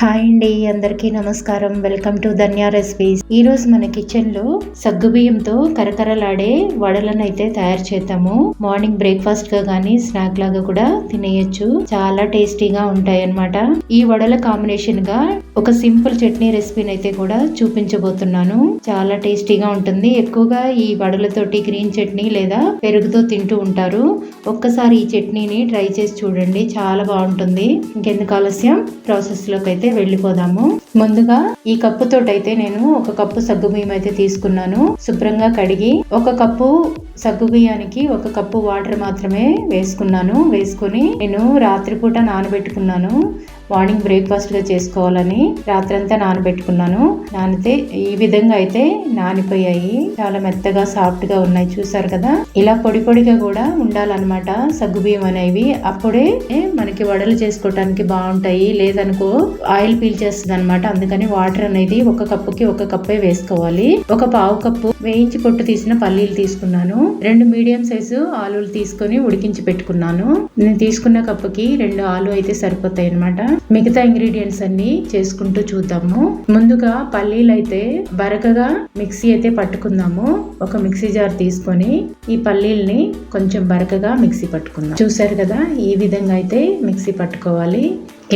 Hi అండి అందరికీ నమస్కారం. Welcome to Dhanya recipes. ఈ రోజు మన కిచెన్లో సగ్గు బియ్యంతో కరకరలాడే వడలను అయితే తయారు చేద్దాము. మార్నింగ్ బ్రేక్ఫాస్ట్గా గానీ స్నాక్ లాగా కూడా తినేయొచ్చు. చాలా టేస్టీగా ఉంటాయి అన్నమాట ఈ వడల కాంబినేషన్గా ఒక సింపుల్ చట్నీ రెసిపీని అయితే కూడా చూపించబోతున్నాను. చాలా టేస్టీగా ఉంటుంది. ఎక్కువగా ఈ వడలతోటి గ్రీన్ చట్నీ లేదా పెరుగుతో తింటూ ఉంటారు. ఒక్కసారి ఈ చట్నీని ట్రై చేసి చూడండి. చాలా బాగుంటుంది. ఇంకెందుకు ఆలస్యం? ప్రాసెస్లోకి అయితే వెళ్ళిపోదాము. ముందుగా ఈ కప్పు తోటైతే నేను ఒక కప్పు సగ్గు బియ్యం అయితే తీసుకున్నాను. శుభ్రంగా కడిగి ఒక కప్పు సగ్గు బియ్యానికి ఒక కప్పు వాటర్ మాత్రమే వేసుకున్నాను. వేసుకొని నేను రాత్రిపూట నానబెట్టుకున్నాను. మార్నింగ్ బ్రేక్ఫాస్ట్గా చేసుకోవాలని రాత్రంతా నానబెట్టుకున్నాను. నానితే ఈ విధంగా అయితే నానిపోయాయి. చాలా మెత్తగా సాఫ్ట్గా ఉన్నాయి. చూసారు కదా? ఇలా పొడి పొడిగా కూడా ఉండాలన్నమాట. సగ్గుబియ్యం అనేవి అప్పుడే మనకి వడలు చేసుకోవటానికి బాగుంటాయి. లేదనుకో ఆయిల్ పీల్చేస్తుంది అనమాట అందుకని వాటర్ అనేది ఒక కప్పుకి ఒక కప్పే వేసుకోవాలి. ఒక పావు కప్పు వేయించి పొట్టు తీసిన పల్లీలు తీసుకున్నాను. రెండు మీడియం సైజు ఆలులు తీసుకొని ఉడికించి పెట్టుకున్నాను. నేను తీసుకున్న కప్పుకి రెండు ఆలు అయితే సరిపోతాయి అనమాట మిగతా ఇంగ్రీడియంట్స్ అన్ని చేసుకుంటూ చూద్దాము. ముందుగా పల్లీలు అయితే బరకగా మిక్సీ అయితే పట్టుకుందాము. ఒక మిక్సీ జార్ తీసుకొని ఈ పల్లీల్ని కొంచెం బరకగా మిక్సీ పట్టుకుందాం. చూసారు కదా ఈ విధంగా అయితే మిక్సీ పట్టుకోవాలి.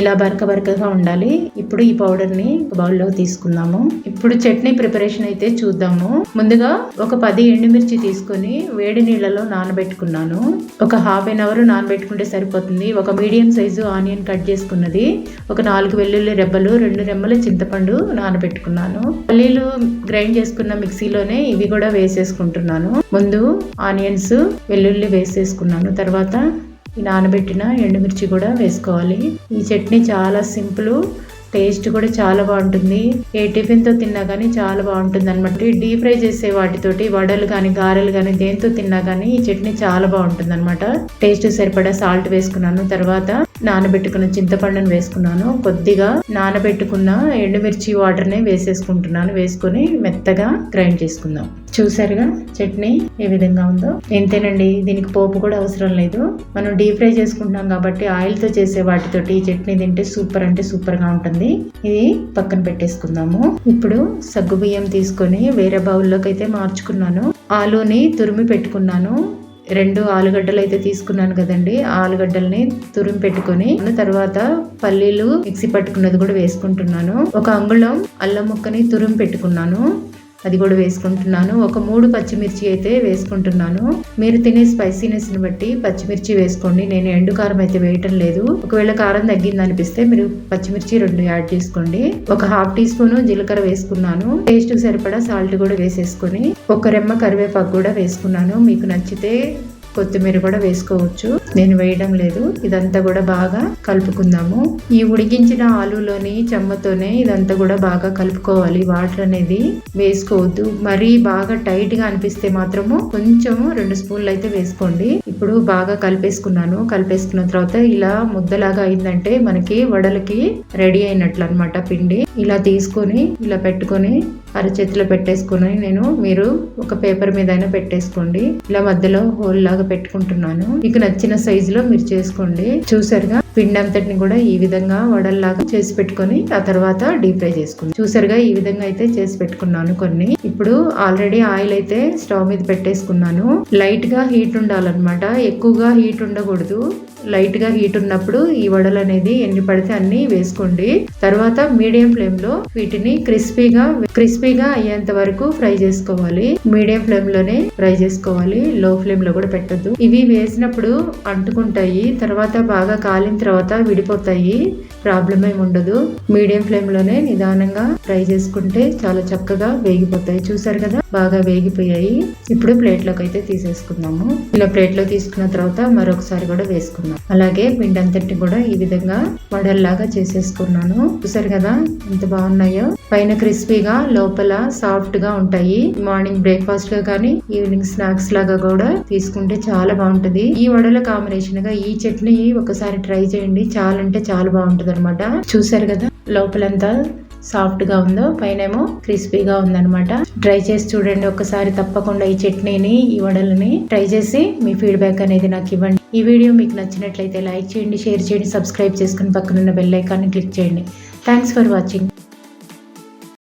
ఇలా బరక బరకగా ఉండాలి. ఇప్పుడు ఈ పౌడర్ని బౌల్లో తీసుకుందాము. ఇప్పుడు చట్నీ ప్రిపరేషన్ అయితే చూద్దాము. ముందుగా ఒక పది ఎండుమిర్చి తీసుకొని వేడి నీళ్ళలో నానబెట్టుకున్నాను. ఒక హాఫ్ ఎన్ అవర్ నానబెట్టుకుంటే సరిపోతుంది. ఒక మీడియం సైజు ఆనియన్ కట్ చేసుకున్నది. ఒక నాలుగు వెల్లుల్లి రెబ్బలు రెండు రెమ్మల చింతపండు నానబెట్టుకున్నాను. పల్లీలు గ్రైండ్ చేసుకున్న మిక్సీలోనే ఇవి కూడా వేసేసుకుంటున్నాను. ముందు ఆనియన్స్ వెల్లుల్లి వేసేసుకున్నాను. తర్వాత నానబెట్టిన ఎండుమిర్చి కూడా వేసుకోవాలి. ఈ చట్నీ చాలా సింపుల్ టేస్ట్ కూడా చాలా బాగుంటుంది. ఏ టిఫిన్తో తిన్నా కానీ చాలా బాగుంటుంది అనమాట డీప్ ఫ్రై చేసే వాటితోటి వడలు కానీ గారెలు కానీ దేంతో తిన్నా కానీ ఈ చట్నీ చాలా బాగుంటుంది అనమాట టేస్ట్ సరిపడా సాల్ట్ వేసుకున్నాను. తర్వాత నానబెట్టుకున్న చింతపండును వేసుకున్నాను. కొద్దిగా నానబెట్టుకున్న ఎండుమిర్చి వాటర్ని వేసేసుకుంటున్నాను. వేసుకొని మెత్తగా గ్రైండ్ చేసుకుందాం. చూసారుగా? చట్నీ ఏ విధంగా ఉందో? ఎంతేనండి? దీనికి పోపు కూడా అవసరం లేదు. మనం డీప్ ఫ్రై చేసుకుంటున్నాం కాబట్టి ఆయిల్తో చేసే వాటితోటి ఈ చట్నీ తింటే సూపర్ అంటే సూపర్గా ఉంటుంది. ఇది పక్కన పెట్టేసుకుందాము. ఇప్పుడు సగ్గు బియ్యం తీసుకొని వేరే బౌల్లోకి అయితే మార్చుకున్నాను. ఆలూని తురిమి పెట్టుకున్నాను. రెండు ఆలుగడ్డలు అయితే తీసుకున్నాను కదండి. ఆలుగడ్డల్ని తురిమి పెట్టుకొని తర్వాత పల్లీలు మిక్సీ పట్టుకున్నది కూడా వేసుకుంటున్నాను. ఒక అంగుళం అల్లం ముక్కని తురిమి పెట్టుకున్నాను. అది కూడా వేసుకుంటున్నాను. ఒక మూడు పచ్చిమిర్చి అయితే వేసుకుంటున్నాను. మీరు తినే స్పైసీనెస్ని బట్టి పచ్చిమిర్చి వేసుకోండి. నేను ఎండు కారం అయితే వేయటం లేదు. ఒకవేళ కారం తగ్గింది అనిపిస్తే మీరు పచ్చిమిర్చి రెండు యాడ్ చేసుకోండి. ఒక హాఫ్ టీ స్పూన్ జీలకర్ర వేసుకున్నాను. టేస్ట్ సరిపడా సాల్ట్ కూడా వేసేసుకొని ఒక రెమ్మ కరివేపాకు కూడా వేసుకున్నాను. మీకు నచ్చితే కొత్తిమీర కూడా వేసుకోవచ్చు. నేను వేయడం లేదు. ఇదంతా కూడా బాగా కలుపుకుందాము. ఈ ఉడికించిన ఆలులోని చెమ్మతోనే ఇదంతా కూడా బాగా కలుపుకోవాలి. వాటర్ అనేది వేసుకోవద్దు. మరీ బాగా టైట్గా అనిపిస్తే మాత్రము కొంచెము రెండు స్పూన్లు అయితే వేసుకోండి. ఇప్పుడు బాగా కలిపేసుకున్నాను. కలిపేసుకున్న తర్వాత ఇలా ముద్దలాగా అయిందంటే మనకి వడలకి రెడీ అయినట్లు అనమాట పిండి. ఇలా తీసుకొని ఇలా పెట్టుకొని అరచేతిలో పెట్టేసుకొని నేను మీరు ఒక పేపర్ మీద అయినా పెట్టేసుకోండి. ఇలా మధ్యలో హోల్ లాగా పెట్టుకుంటున్నాను. మీకు నచ్చిన సైజులో మీరు చేసుకోండి. చూసారుగా? పిండి అంతటిని కూడా ఈ విధంగా వడల్లాగా చేసి పెట్టుకొని ఆ తర్వాత డీప్ ఫ్రై చేసుకుంది. చూసారుగా? ఈ విధంగా అయితే చేసి పెట్టుకున్నాను కొన్ని. ఇప్పుడు ఆల్రెడీ ఆయిల్ అయితే స్టవ్ మీద పెట్టేసుకున్నాను. లైట్గా హీట్ ఉండాలన్నమాట. ఎక్కువగా హీట్ ఉండకూడదు. లైట్గా హీట్ ఉన్నప్పుడు ఈ వడలు అనేది ఎన్ని పడితే అన్ని వేసుకోండి. తర్వాత మీడియం ఫ్లేమ్లో వీటిని క్రిస్పీగా క్రిస్పీగా అయ్యేంత వరకు ఫ్రై చేసుకోవాలి. మీడియం ఫ్లేమ్లోనే ఫ్రై చేసుకోవాలి. లో ఫ్లేమ్లో కూడా పెట్టద్దు. ఇవి వేసినప్పుడు అంటుకుంటాయి. తర్వాత బాగా కాలిన తర్వాత విడిపోతాయి. ప్రాబ్లం ఏమి ఉండదు. మీడియం ఫ్లేమ్లోనే నిదానంగా ఫ్రై చేసుకుంటే చాలా చక్కగా వేగిపోతాయి. చూసారు కదా? బాగా వేగిపోయాయి. ఇప్పుడు ప్లేట్లోకి అయితే తీసేసుకుందాము. ఇలా ప్లేట్లో తీసుకున్న తర్వాత మరొకసారి కూడా వేసుకుందాం. అలాగే పిండి కూడా ఈ విధంగా వడల్లాగా చేసేసుకున్నాను. చూసారు కదా ఎంత బాగున్నాయో. పైన క్రిస్పీగా లోపల సాఫ్ట్గా ఉంటాయి. మార్నింగ్ బ్రేక్ఫాస్ట్గా కానీ ఈవినింగ్ స్నాక్స్ లాగా కూడా తీసుకుంటే చాలా బాగుంటది. ఈ వడల కాంబినేషన్గా ఈ చట్నీ ఒకసారి ట్రై చేయండి. చాలా అంటే చాలా బాగుంటది అనమాట చూసారు కదా లోపలంతా సాఫ్ట్గా ఉందో పైనేమో క్రిస్పీగా ఉందన్నమాట. ట్రై చేసి చూడండి ఒకసారి తప్పకుండా ఈ చట్నీని ఈ వడలని ట్రై చేసి మీ ఫీడ్బ్యాక్ అనేది నాకు ఇవ్వండి. ఈ వీడియో మీకు నచ్చినట్లయితే లైక్ చేయండి షేర్ చేయండి సబ్స్క్రైబ్ చేసుకుని పక్కనున్న బెల్ ఐకాన్ని క్లిక్ చేయండి. Thanks for watching